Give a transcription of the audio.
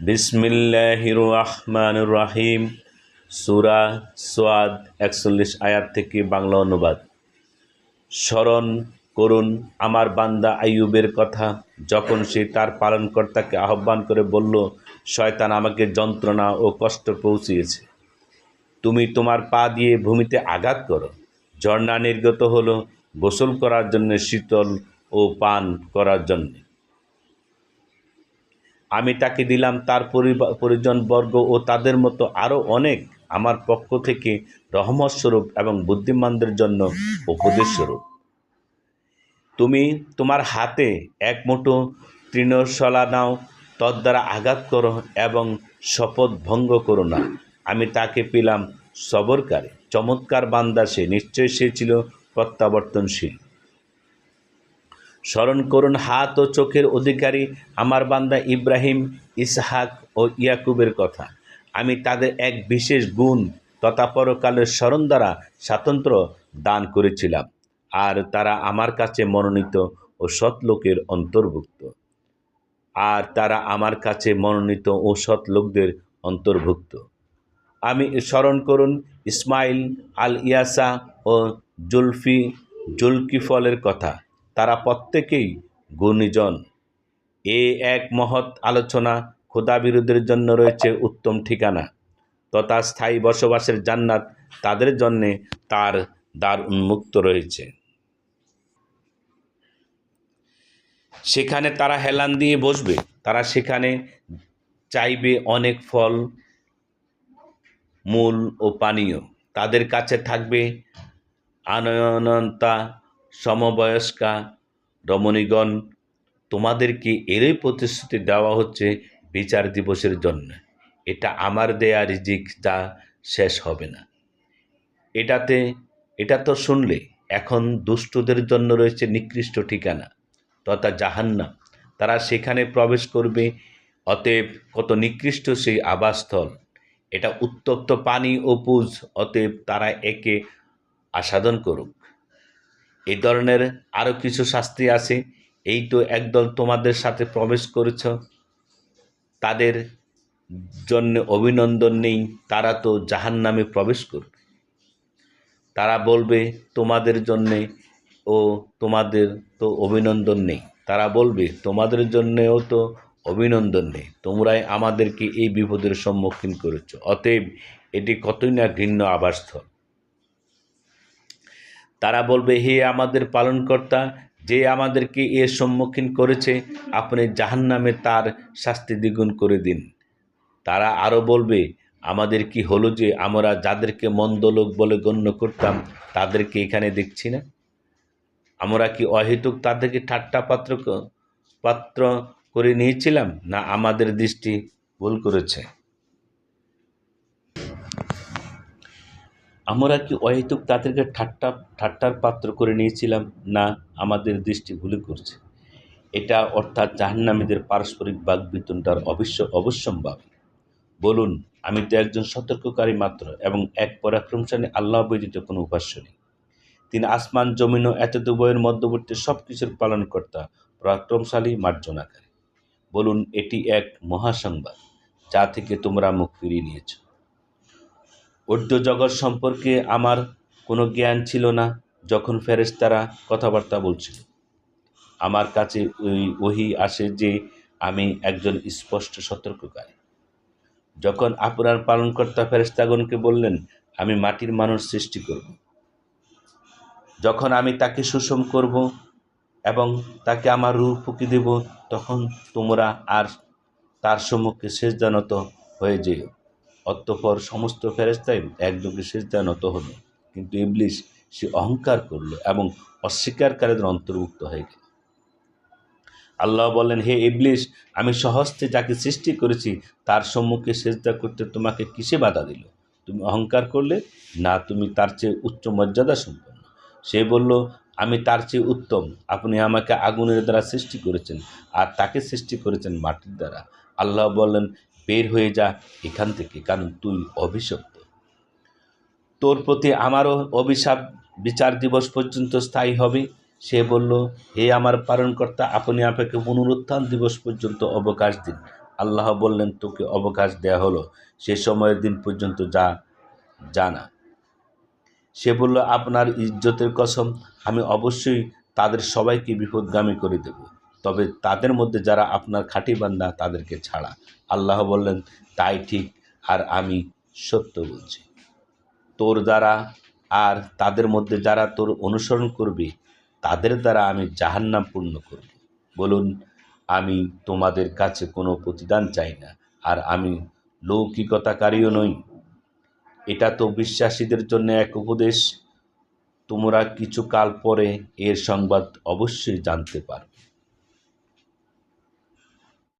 বিসমিল্লাহির রহমানুর রাহিম সুরা সোয়াদ একচল্লিশ আয়াত থেকে বাংলা অনুবাদ। স্মরণ করুন আমার বান্দা আইয়ুবের কথা। যখন সে তার পালনকর্তাকে আহ্বান করে বলল, শয়তান আমাকে যন্ত্রণা ও কষ্ট পৌঁছিয়েছে। তুমি তোমার পা দিয়ে ভূমিতে আঘাত করো। ঝর্ণা নির্গত হলো গোসল করার জন্য, শীতল ও পান করার জন্য। আমি তাকে দিলাম, তার পরিজনবর্গ ও তাদের মতো আরও অনেক আমার পক্ষ থেকে রহমতস্বরূপ এবং বুদ্ধিমানদের জন্য উপদেশস্বরূপ তুমি তোমার হাতে এক মুঠো তৃণশলা নাও, তদ্বারা আঘাত করো এবং শপথ ভঙ্গ করো না। আমি তাকে পেলাম সবরকারে। চমৎকার বান্দা সে, নিশ্চয় সে ছিল প্রত্যাবর্তনশীল। স্মরণ করুন, হাত ও চোখের অধিকারী আমার বান্দা ইব্রাহিম, ইসহাক ও ইয়াকুবের কথা। আমি তাদের এক বিশেষ গুণ তথা পরকালের স্মরণ দ্বারা স্বাতন্ত্র দান করেছিলাম, আর তারা আমার কাছে মনোনীত ও সৎ লোকের অন্তর্ভুক্ত। আর তারা আমার কাছে মনোনীত ও সৎ লোকদের অন্তর্ভুক্ত। আমি স্মরণ করুন, ইসমাইল আল ইয়াসা ও জুলফি, জুলকিফলের কথা। তারা প্রত্যেকেই গুণীজন। এ এক মহৎ আলোচনা খোদা বিরোধের জন্য রয়েছে উত্তম ঠিকানা। তথা স্থায়ী বসবাসের জান্নাত তাদের জন্যে তার দ্বার উন্মুক্ত রয়েছে। সেখানে তারা হেলান দিয়ে বসবে। তারা সেখানে চাইবে অনেক ফল, মূল ও পানীয়। তাদের কাছে থাকবে আনয়নতা সমবয়স্কা রমণীগণ, তোমাদেরকে এরই প্রতিশ্রুতি দেওয়া হচ্ছে বিচার দিবসের জন্য। এটা আমার দেয়া রিজিক, যা শেষ হবে না। এটাতে, এটা তো শুনলে, এখন দুষ্টদের জন্য রয়েছে নিকৃষ্ট ঠিকানা, তথা জাহান্নাম। তারা সেখানে প্রবেশ করবে, অতএব কত নিকৃষ্ট সেই আবাসস্থল। এটা উত্তপ্ত পানি ও পুজ, অতএব তারা একে আস্বাদন করুক। এই ধরনের আরও কিছু শাস্তি আছে। এই তো একদল তোমাদের সাথে প্রবেশ করেছ। তাদের জন্য অভিনন্দন নেই। তারা তো জাহান নামে প্রবেশ করবে। তারা বলবে, তোমাদের জন্যে ও তোমাদের তো অভিনন্দন নেই। তারা বলবে, তোমাদের জন্যেও তো অভিনন্দন নেই। তোমরাই আমাদেরকে এই বিপদের সম্মুখীন করেছ। অতএব এটি কতই না ঘৃণ্য আবাসস্থল। তারা বলবে, হে আমাদের পালনকর্তা, যে আমাদেরকে এর সম্মুখীন করেছে, আপনি জাহান্নামে তার শাস্তি দ্বিগুণ করে দিন। তারা আরও বলবে, আমাদের কি হলো যে আমরা যাদেরকে মন্দ লোক বলে গণ্য করতাম, তাদেরকে এখানে দেখছি না? আমরা কি অহেতুক তাদেরকে ঠাট্টা পাত্র পাত্র করে নিয়েছিলাম, না আমাদের দৃষ্টি ভুল করেছে? আমরা কি অহেতুক তাদেরকে ঠাট্টা, ঠাট্টার পাত্র করে নিয়েছিলাম? না, আমাদের দৃষ্টি ভুলে করছে। এটা অর্থাৎ জাহান্নামীদের পারস্পরিক বাগবিতনটার অবশ্য, অবশ্যম্ভাব। বলুন, আমি তো একজন সতর্ককারী মাত্র এবং এক পরাক্রমশালী আল্লাহ ব্যতীত কোনো উপাস্য নেই। তিনি আসমান, জমিন ও এত দুবয়ের মধ্যবর্তী সব কিছুর পালনকর্তা, পরাক্রমশালী, মার্জনাকারী। বলুন, এটি এক মহাসংবাদ যা থেকে তোমরা মুখ ফিরিয়ে নিয়েছ। ঊর্ধ্ব জগৎ সম্পর্কে আমার কোনো জ্ঞান ছিল না যখন ফেরেশতারা কথাবার্তা বলছিল। আমার কাছে ওই ওহি আসে যে আমি একজন স্পষ্ট সতর্ককারী। যখন আপনার পালনকর্তা ফেরেশতাগণকে বললেন, আমি মাটির মানুষ সৃষ্টি করব। যখন আমি তাকে সুষম করব এবং তাকে আমার রূপ ফুঁকি দেব, তখন তোমরা আর তার সম্মুখে শেষদানত হয়ে যেও। অতঃপর সমস্ত ফেরেস্তাই একযোগে সেজদা নত হলো। কিন্তু ইবলিশ সে অহংকার করল এবং অস্বীকারীদের অন্তর্ভুক্ত হয়ে গেল। আল্লাহ বলেন হে ইবলিশ আমি সহস্তে যাকে সৃষ্টি করেছি, তার সম্মুখে সেজদা করতে তোমাকে কিসে বাধা দিল? তুমি অহংকার করলে? না, তুমি তার চেয়ে উচ্চ মর্যাদা সম্পন্ন। সে বলল, আমি তার চেয়ে উত্তম। আপনি আমাকে আগুনের দ্বারা সৃষ্টি করেছেন আর তাকে সৃষ্টি করেছেন মাটির দ্বারা। আল্লাহ বললেন বের হয়ে যা, এখান থেকে কারণ তুই অভিশপ্ত। তোর প্রতি আমারও অভিশাপ বিচার দিবস পর্যন্ত স্থায়ী হবে। সে বলল, হে আমার পালনকর্তা, আপনি আপনাকে পুনরুত্থান দিবস পর্যন্ত অবকাশ দিন। আল্লাহ বললেন, তোকে অবকাশ দেয়া হলো। সে সময়ের দিন পর্যন্ত যা জানা সে বলল, আপনার ইজ্জতের কসম, আমি অবশ্যই তাদের সবাইকে বিপদগামী করে দেব। তবে তাদের মধ্যে যারা আপনার খাঁটি বান্দা, তাদেরকে ছাড়া। আল্লাহ বললেন, তাই ঠিক, আর আমি সত্য বলছি। তোর দ্বারা আর তাদের মধ্যে যারা তোর অনুসরণ করবে, তাদের দ্বারা আমি জাহান্নাম পূর্ণ করব। বলুন, আমি তোমাদের কাছে কোনো প্রতিদান চাই না, আর আমি লৌকিকতাকারীও নই। এটা তো বিশ্বাসীদের জন্য এক উপদেশ। তোমরা কিছু কাল পরে এর সংবাদ অবশ্যই জানতে পারবে।